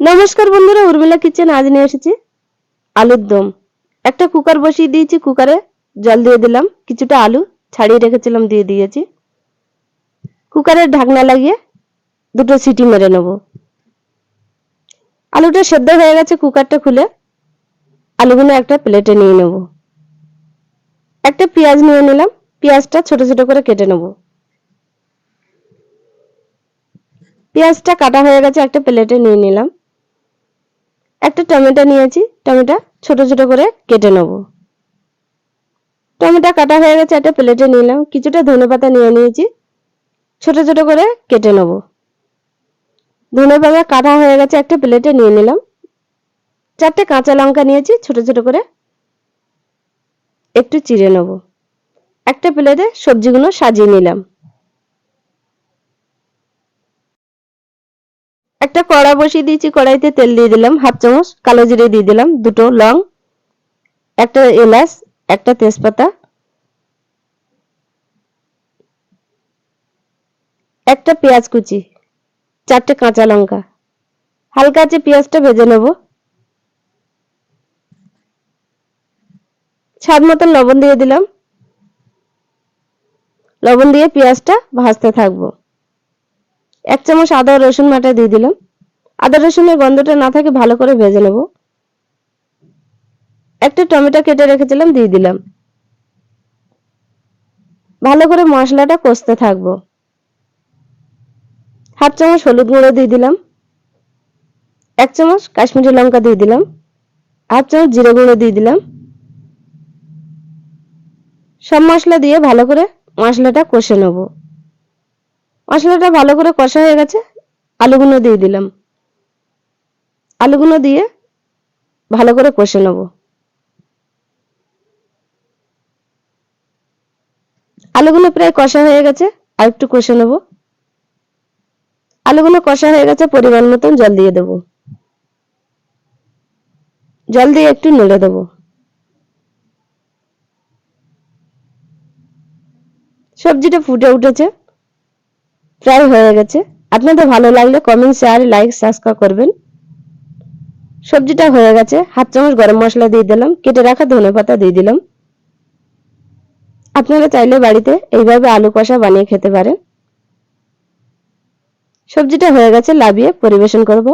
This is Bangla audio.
নমস্কার বন্ধুরা, উর্মিলা কিচেন আজ নিয়ে এসেছি আলুর দম। একটা কুকার বসিয়ে দিয়েছি, কুকারে জল দিয়ে দিলাম, কিছুটা আলু ছাড়িয়ে রেখেছিলাম, দিয়ে দিয়েছি। কুকারের ঢাকনা লাগিয়ে দুটো সিটি মেরে নেব। আলুটা সেদ্ধ হয়ে গেছে, কুকারটা খুলে আলুগুলো একটা প্লেটে নিয়ে নেব। একটা পেঁয়াজ নিয়ে নিলাম, পেঁয়াজটা ছোট ছোট করে কেটে নেব। পেঁয়াজটা কাটা হয়ে গেছে, একটা প্লেটে নিয়ে নিলাম। একটা টমেটো নিয়েছি, টমেটো ছোট ছোট করে কেটে নেব। টমেটো কাটা হয়ে গেছে, একটা প্লেটে নিলাম। কিছুটা ধনে পাতা নিয়ে নিয়েছি, ছোট ছোট করে কেটে নেব। ধনে পাতা কাটা হয়ে গেছে, একটা প্লেটে নিয়ে নিলাম। চারটে কাঁচা লঙ্কা নিয়েছি, ছোট ছোট করে একটু চিড়ে নেব। একটা প্লেটে সবজিগুলো সাজিয়ে নিলাম। একটা কড়া বসিয়ে দিয়েছি, কড়াইতে তেল দিয়ে দিলাম, হাফ চামচ কালো জিরে দিয়ে দিলাম, দুটো লং, একটা এলাচ, একটা তেজপাতা, একটা পেঁয়াজ কুচি, চারটে কাঁচা লঙ্কা। হালকা আছে পেঁয়াজটা ভেজে নেব। স্বাদ মতন লবণ দিয়ে দিলাম। লবণ দিয়ে পেঁয়াজটা ভাজতে থাকব। এক চামচ আদা রসুন বাটা দিয়ে দিলাম। আদা রসুনের গন্ধটা না থাকে ভালো করে ভেজে নেব। একটা টমেটো কেটে রেখেছিলাম, দিয়ে দিলাম। ভালো করে মশলাটা কষতে থাকব। হাফ চামচ হলুদ গুঁড়ো দিয়ে দিলাম। এক চামচ কাশ্মীরি লঙ্কা দিয়ে দিলাম। হাফ চামচ জিরে গুঁড়ো দিয়ে দিলাম। সব মশলা দিয়ে ভালো করে মশলাটা কষে নেব। মশলাটা ভালো করে কষা হয়ে গেছে, আলুগুলো দিয়ে দিলাম। আলুগুলো দিয়ে ভালো করে কষে নেব। আলুগুলো প্রায় কষা হয়ে গেছে, আর একটু কষে নেব। আলুগুলো কষা হয়ে গেছে, পরিমাণ মতন জল দিয়ে দেব। জল দিয়ে একটু নেড়ে দেব। সবজিটা ফুটে উঠেছে। প্রায় হয়ে গেছে। আপনাদের ভালো লাগলে কমেন্ট শেয়ার লাইক সাবস্ক্রাইব করবেন। সবজিটা হয়ে গেছে। হাত চামচ গরম মশলা দিয়ে দিলাম। কেটে রাখা ধনে পাতা দিয়ে দিলাম। আপনারা চাইলে বাড়িতে এইভাবে আলু কষা বানিয়ে খেতে পারেন। সবজিটা হয়ে গেছে, লাভিয়ে পরিবেশন করব।